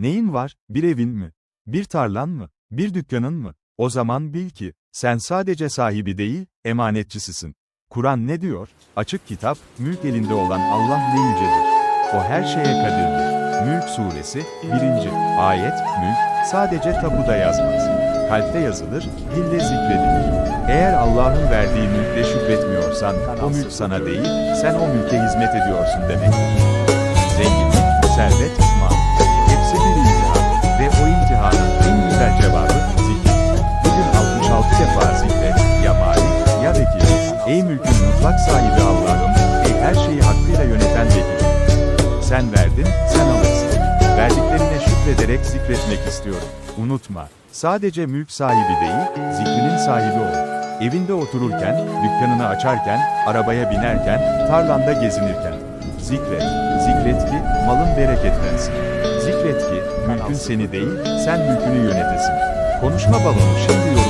Neyin var? Bir evin mi? Bir tarlan mı? Bir dükkanın mı? O zaman bil ki, sen sadece sahibi değil, emanetçisisin. Kur'an ne diyor? Açık kitap, mülk elinde olan Allah ne yücedir. O her şeye kadirdir. Mülk suresi, 1. ayet, mülk, sadece tapuda yazmaz. Kalpte yazılır, dille zikredilir. Eğer Allah'ın verdiği mülkle şükretmiyorsan, o mülk sana değil, sen o mülke hizmet ediyorsun demek. Zenginlik, servet, mutlak sahibi Allah'ım, ey her şeyi hakkıyla yöneten vekil. Sen verdin, sen alırsın. Verdiklerine şükrederek zikretmek istiyorum. Unutma, sadece mülk sahibi değil, zikrinin sahibi ol. Evinde otururken, dükkanını açarken, arabaya binerken, tarlanda gezinirken. Zikret, zikret ki, malın bereketlensin. Zikret ki, mülkün seni değil, sen mülkünü yönetesin. Konuşma balonu şimdi yorumlara